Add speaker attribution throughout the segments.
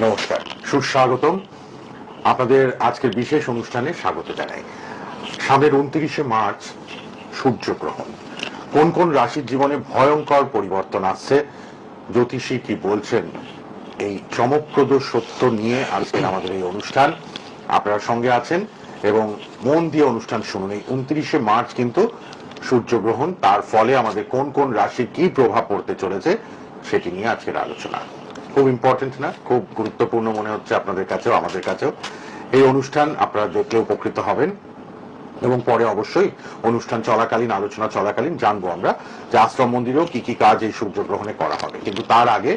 Speaker 1: নমস্কার। সুস্বাগতম। আপনাদের আজকের বিশেষ অনুষ্ঠানে স্বাগত জানাই। সামনের উনত্রিশে মার্চ, সূর্যগ্রহণ। কোন কোন রাশির জীবনে ভয়ঙ্কর পরিবর্তন আসছে? জ্যোতিষী কি বলছেন? এই চমকপ্রদ সত্য নিয়ে আজকের আমাদের এই অনুষ্ঠান। আপনারা সঙ্গে আছেন এবং মন দিয়ে অনুষ্ঠান শুনুন। এই উনত্রিশে মার্চ কিন্তু সূর্যগ্রহণ। তার ফলে আমাদের কোন কোন রাশি কি প্রভাব পড়তে চলেছে, সেটি নিয়ে আজকের আলোচনা। খুব ইম্পর্টেন্ট না, খুব গুরুত্বপূর্ণ মনে হচ্ছে আপনাদের কাছেও, আমাদের কাছেও। এই অনুষ্ঠান আপনারা দেখলে উপকৃত হবেন এবং পরে অবশ্যই অনুষ্ঠান চলাকালীন, আলোচনা চলাকালীন জানব আমরা যে আশ্রম মন্দিরেও কি কি কাজ এই সূর্যগ্রহণে করা হবে। কিন্তু তার আগে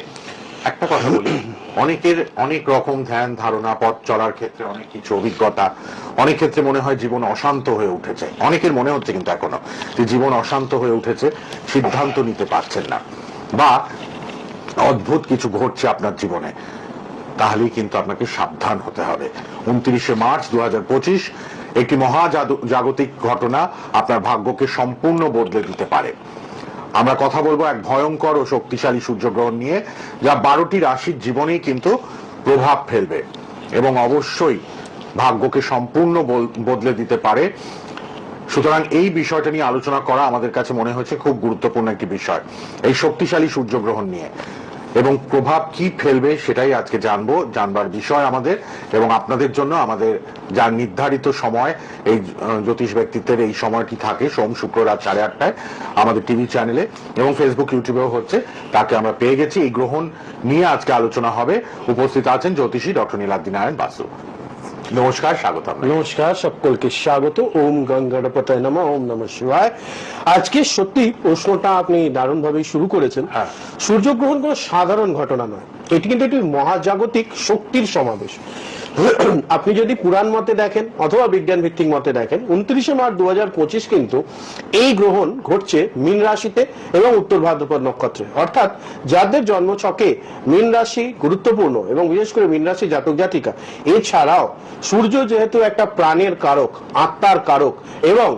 Speaker 1: একটা কথা বলি। অনেকের অনেক রকম ধ্যান ধারণা, পথ চলার ক্ষেত্রে অনেক কিছু অভিজ্ঞতা, অনেক ক্ষেত্রে মনে হয় জীবন অশান্ত হয়ে উঠেছে। অনেকের মনে হচ্ছে কিন্তু এখনও যে জীবন অশান্ত হয়ে উঠেছে, সিদ্ধান্ত নিতে পারছেন না। বা অদ্ভুত কিছু ঘটছে আপনার জীবনে। তাহলেই কিন্তু আপনাকে সাবধান হতে হবে। উনত্রিশে মার্চ দু একটি মহা জাগতিক ঘটনা আপনার ভাগ্যকে সম্পূর্ণ বদলে দিতে পারে। আমরা কথা বলব এক ভয়ঙ্কর ও শক্তিশালী সূর্যগ্রহণ নিয়ে, যা বারোটি রাশির জীবনেই কিন্তু প্রভাব ফেলবে এবং অবশ্যই ভাগ্যকে সম্পূর্ণ বদলে দিতে পারে। সুতরাং এই বিষয়টা নিয়ে আলোচনা করা আমাদের কাছে মনে হয়েছে খুব গুরুত্বপূর্ণ একটি বিষয়। এই শক্তিশালী সূর্যগ্রহণ নিয়ে। এবং প্রভাব কি ফেলবে সেটাই আজকে জানব, জানবার বিষয় আমাদের এবং আপনাদের জন্য আমাদের যা নির্ধারিত সময়, এই জ্যোতিষ ব্যক্তিত্বের এই সময়টি থাকে, সোম, শুক্র, রাত সাড়ে আটটায় আমাদের টিভি চ্যানেলে এবং ফেসবুক, ইউটিউবেও হচ্ছে, তাকে আমরা পেয়ে গেছি। এই গ্রহণ নিয়ে আজকে আলোচনা হবে। উপস্থিত আছেন জ্যোতিষী ডক্টর নীলাদ্দিনারায়ণ বাসু। নমস্কার স্বাগত
Speaker 2: নমস্কার সকলকে স্বাগত। ওম গঙ্গাড়পতায় নম ওম নম শিবায়। আজকে সত্যি প্রশ্নটা আপনি দারুণ ভাবে শুরু করেছেন।
Speaker 1: হ্যাঁ।
Speaker 2: সূর্যগ্রহণ কোনো সাধারণ ঘটনা নয়। এটি কিন্তু একটি মহাজাগতিক শক্তির সমাবেশ। আপনি যদি পুরাণ মতে দেখেন অথবা বিজ্ঞান ভিত্তিক মতে দেখেন, উনত্রিশে মার্চ দুহাজার পঁচিশ কিন্তু এই গ্রহণ ঘটছে মীন রাশিতে এবং উত্তর ভাদ্রপদ নক্ষত্রে। অর্থাৎ যাদের জন্মছকে মীন রাশি গুরুত্বপূর্ণ এবং বিশেষ করে মীন রাশি জাতক জাতিকা, এছাড়াও সূর্য যেহেতু একটা প্রাণের কারক, আত্মার কারক এবং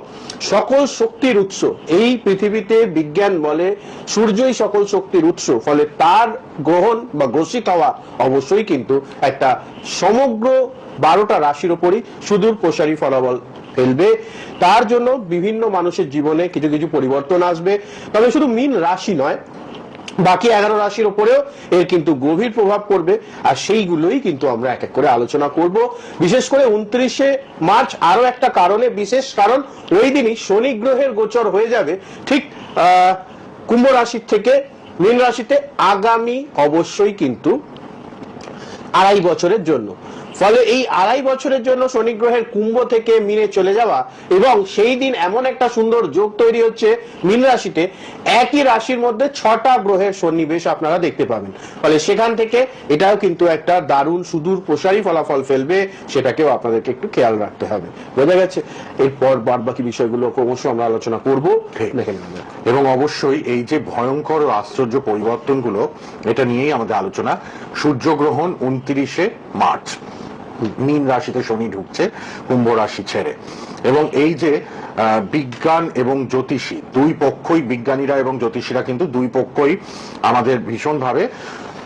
Speaker 2: সকল শক্তির উৎস, এই পৃথিবীতে বিজ্ঞান বলে সূর্যই সকল শক্তির উৎস, ফলে তার গ্রহণ বা গ্রসিত হওয়া অবশ্যই কিন্তু একটা সমগ্র বারোটা রাশির ওপরই সুদূর প্রসারী ফলাফল ফেলবে। তার জন্য বিভিন্ন মানুষের জীবনে কিছু কিছু পরিবর্তন আসবে। তবে শুধু মীন রাশি নয়, বাকি এগারো রাশির উপরেও এর কিন্তু গভীর প্রভাব পড়বে আর সেইগুলোই কিন্তু আমরা এক এক করে আলোচনা করব। বিশেষ করে উনত্রিশে মার্চ আরও একটা কারণে বিশেষ কারণ, ওই দিনই শনি গ্রহের গোচর হয়ে যাবে। ঠিক কুম্ভ রাশির থেকে মীন রাশিতে আগামী অবশ্যই কিন্তু আড়াই বছরের জন্য। ফলে এই আড়াই বছরের জন্য শনি গ্রহের কুম্ভ থেকে মিনে চলে যাওয়া এবং সেই দিন এমন একটা সুন্দর যোগ তৈরি হচ্ছে মীন রাশিতে। একই রাশির মধ্যে ছটা গ্রহের সন্নিবেশ আপনারা দেখতে পাবেন। ফলে সেখান থেকে এটাও কিন্তু একটা দারুণ সুদূর প্রসারী ফলাফল ফেলবে সেটাকেও আপনাদেরকে একটু খেয়াল রাখতে হবে। বোঝা গেছে? এরপর বাদ বাকি বিষয়গুলো ক্রমশ আমরা আলোচনা করব। দেখে
Speaker 1: এবং অবশ্যই এই যে ভয়ঙ্কর ও আশ্চর্য পরিবর্তনগুলো এটা নিয়েই আমাদের আলোচনা। সূর্যগ্রহণ উনত্রিশে মার্চ। মীন রাশিতে শনি ঢুকছে কুম্ভ রাশি ছেড়ে। এবং এই যে বিজ্ঞান এবং জ্যোতিষী দুই পক্ষই বিজ্ঞানীরা এবং জ্যোতিষীরা কিন্তু দুই পক্ষই আমাদের ভীষণভাবে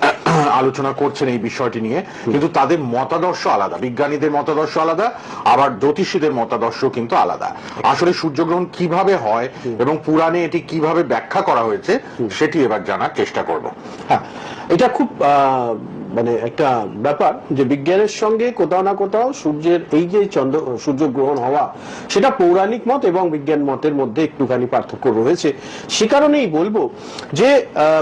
Speaker 1: আলোচনা করছেন এই বিষয়টি নিয়ে। কিন্তু তাদের মতাদর্শ আলাদা বিজ্ঞানীদের মতাদর্শ আলাদা আবার জ্যোতিষীদের মতাদর্শ কিন্তু আলাদা। আসলে সূর্যগ্রহণ কীভাবে হয় এবং পুরাণে এটি কীভাবে ব্যাখ্যা করা হয়েছে সেটি এবার জানার চেষ্টা করব।
Speaker 2: হ্যাঁ এটা খুব আহ, মানে একটা ব্যাপার যে বিজ্ঞানের সঙ্গে কোথাও না কোথাও সূর্যের এই যে চন্দ্র, সূর্য গ্রহণ হওয়া, সেটা পৌরাণিক মত এবং বিজ্ঞান মতের মধ্যে একটুখানি পার্থক্য রয়েছে। সে কারণেই বলব যে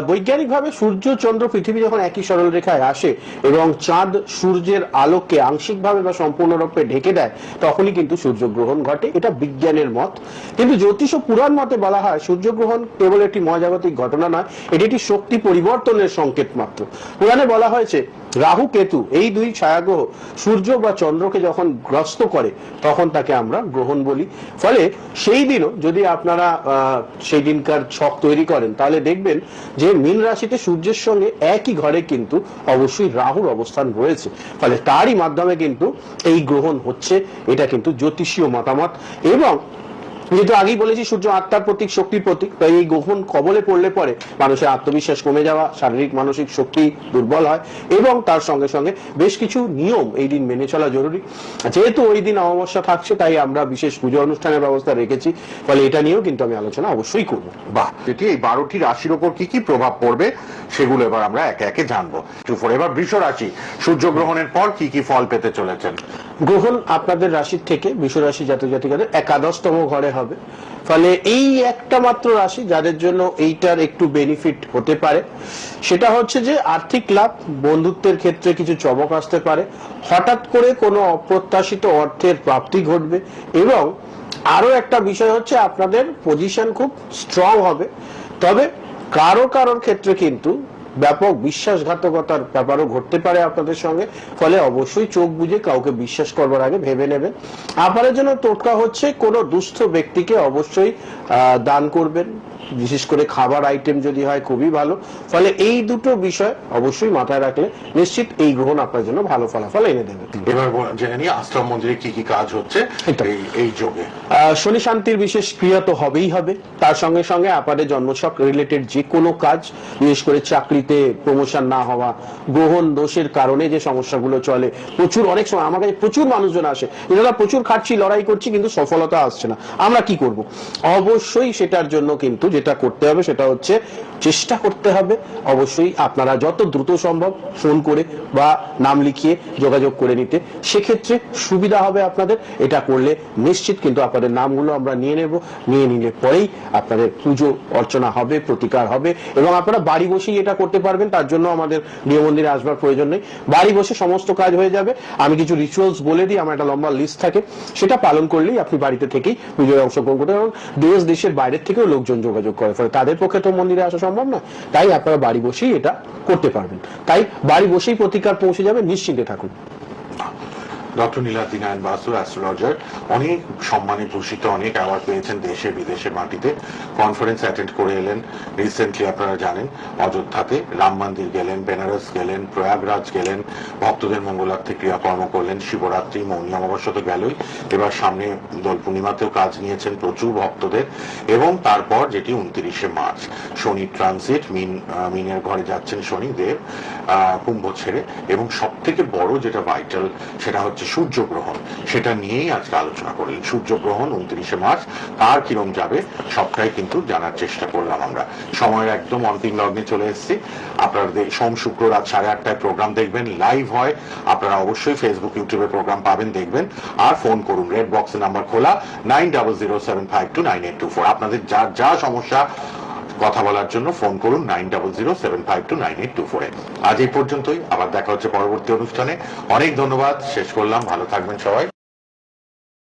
Speaker 2: বৈজ্ঞানিকভাবে সূর্য, চন্দ্র, পৃথিবী যখন একই সরল রেখায় আসে এবং চাঁদ সূর্যের আলোককে আংশিকভাবে বা সম্পূর্ণরূপে ঢেকে দেয়, তখনই কিন্তু সূর্যগ্রহণ ঘটে। এটা বিজ্ঞানের মত। কিন্তু জ্যোতিষ ও পুরাণ মতে বলা হয় সূর্যগ্রহণ কেবল একটি মহাজাগতিক ঘটনা নয়, এটি একটি শক্তি পরিবর্তনের সংকেত মাত্র। পুরাণে বলা হয়েছে রাহু কেতু, এই দুই ছায়াগ্রহ সূর্য বা চন্দ্রকে যখন গ্রস্ত করে, তখন তাকে আমরা গ্রহণ বলি। ফলে সেই দিনও যদি আপনারা সেই দিনকার ছক তৈরি করেন, তাহলে দেখবেন যে মীন রাশিতে সূর্যের সঙ্গে একই ঘরে কিন্তু অবশ্যই রাহুর অবস্থান রয়েছে। ফলে তারই মাধ্যমে কিন্তু এই গ্রহণ হচ্ছে, এটা কিন্তু জ্যোতিষীয় মতামত। এবং যেহেতু আগেই বলেছি সূর্য আত্মার প্রতীক, শক্তির প্রতীক। তাই এই গ্রহণ কবলে পড়লে পরে মানুষের আত্মবিশ্বাস কমে যাওয়া, শারীরিক, মানসিক শক্তি দুর্বল হয় এবং তার সঙ্গে সঙ্গে বেশ কিছু নিয়ম এই দিন মেনে চলা জরুরি। যেহেতু ওই দিন অমাবস্যা থাকছে, তাই আমরা বিশেষ পুজো অনুষ্ঠানের ব্যবস্থা রেখেছি। ফলে এটা নিয়েও কিন্তু আমি আলোচনা অবশ্যই করব।
Speaker 1: বাহ যেটি এই বারোটি রাশির ওপর কি কি প্রভাব পড়বে, সেগুলো এবার আমরা একে একে জানব। এবার বৃষ রাশি সূর্য গ্রহণের পর কি কি ফল পেতে চলেছেন?
Speaker 2: গ্রহণ আপনাদের রাশির থেকে রাশি জাতক জাতিকাদের একাদশতম ঘরে হবে। ফলে এই একটা মাত্র রাশি যাদের জন্য এইটার একটু বেনিফিট হতে পারে। সেটা হচ্ছে যে আর্থিক লাভ, বন্ধুত্বের ক্ষেত্রে কিছু চমক আসতে পারে। হঠাৎ করে কোনো অপ্রত্যাশিত অর্থের প্রাপ্তি ঘটবে এবং আরও একটা বিষয় হচ্ছে আপনাদের পজিশন খুব স্ট্রং হবে। তবে কারও কারোর ক্ষেত্রে কিন্তু ব্যাপক বিশ্বাসঘাতকতার ব্যাপারও ঘটতে পারে আপনাদের সঙ্গে। ফলে অবশ্যই চোখ বুঝে কাউকে বিশ্বাস করবার আগে ভেবে নেবেন। আপনাদের জন্য টোটকা হচ্ছে, কোনো দুস্থ ব্যক্তিকে অবশ্যই দান করবেন। বিশেষ করে খাবার আইটেম যদি হয় খুবই ভালো। ফলে এই দুটো বিষয় অবশ্যই মাথায় রাখলে নিশ্চিত এই গ্রহণ আপনার জন্য ভালো ফলাফল এনে দেবে।
Speaker 1: এবার জেনে নিই আশ্রম মন্দিরে কি কি কাজ হচ্ছে এই যোগে।
Speaker 2: শনি শান্তির বিশেষ ক্রিয়া তো হবেই হবে। তার সঙ্গে সঙ্গে আপনাদের জন্মছক রিলেটেড যে কোনো কাজ বিশেষ করে চাকরিতে প্রমোশন না হওয়া গ্রহণ দোষের কারণে যে সমস্যাগুলো চলে প্রচুর অনেক সময় আমার কাছে প্রচুর মানুষজন আসে। এনারা প্রচুর খাটছি লড়াই করছি কিন্তু সফলতা আসছে না। আমরা কি করব? অবশ্যই সেটার জন্য কিন্তু যেটা করতে হবে সেটা হচ্ছে চেষ্টা করতে হবে। অবশ্যই আপনারা যত দ্রুত সম্ভব ফোন করে বা নাম লিখিয়ে যোগাযোগ করে নিতে। সেক্ষেত্রে সুবিধা হবে আপনাদের। এটা করলে নিশ্চিত কিন্তু আপনাদের নামগুলো আমরা নিয়ে নেব। নিয়ে নিলে পরেই আপনাদের পুজো অর্চনা হবে, প্রতিকার হবে এবং আপনারা বাড়ি বসেই এটা করতে পারবেন। তার জন্য আমাদের গৃহ মন্দিরে আসবার প্রয়োজন নেই। বাড়ি বসে সমস্ত কাজ হয়ে যাবে। আমি কিছু রিচুয়ালস বলে দিই, আমার একটা লম্বা লিস্ট থাকে। সেটা পালন করলেই আপনি বাড়িতে থেকেই পুজোয় অংশগ্রহণ করতে এবং দেশ, দেশের বাইরের থেকেও লোকজন যোগাযোগ করে। ফলে তাদের পক্ষে তো মন্দিরে আসা সম্ভব না তাই আপনারা বাড়ি বসেই এটা করতে পারবেন। তাই বাড়ি বসেই প্রতিকার পৌঁছে যাবে, নিশ্চিন্তে থাকুন।
Speaker 1: ডক্টর নীলাদ্রি নারায়ণ বাসু অ্যাস্ট্রোলজার অনেক সম্মানে ভূষিত অনেক অ্যাওয়ার্ড পেয়েছেন দেশে বিদেশের মাটিতে। কনফারেন্স অ্যাটেন্ড করে এলেন রিসেন্টলি আপনারা জানেন অযোধ্যাতে। রাম মন্দির গেলেন বেনারস গেলেন প্রয়াগরাজ গেলেন ভক্তদের মঙ্গলার্থে ক্রিয়াকর্ম করলেন শিবরাত্রি মৌনী অমাবস্যা তো গেলই। এবার সামনে দোল পূর্ণিমাতেও কাজ নিয়েছেন প্রচুর ভক্তদের। এবং তারপর যেটি উনত্রিশে মার্চ শনি ট্রানজিট মিন মিনের ঘরে যাচ্ছেন শনিদেব আহ, কুম্ভ ছেড়ে। এবং সব থেকে বড় যেটা ভাইটাল সেটা হচ্ছে সূর্যগ্রহণ। সেটা নিয়েই আজকে আলোচনা করলেন সূর্যগ্রহণ উনত্রিশে মার্চ, কার কিরম যাবে, সবটাই কিন্তু জানার চেষ্টা করলাম আমরা। সময়ের একদম অন্তিম লগ্নে চলে এসেছি। আপনারা সোম, শুক্র রাত সাড়ে আটটায় প্রোগ্রাম দেখবেন লাইভ হয়। আপনারা অবশ্যই ফেসবুক ইউটিউবে প্রোগ্রাম পাবেন, দেখবেন। আর ফোন করুন রেড বক্সের নাম্বার খোলা nine double zero seven five two nine eight two four আপনাদের যা যা সমস্যা কথা বলার জন্য ফোন করুন nine double zero seven five two nine eight two four আজ এই পর্যন্তই, আবার দেখা হচ্ছে পরবর্তী অনুষ্ঠানে। অনেক ধন্যবাদ, শেষ করলাম, ভালো থাকবেন সবাই।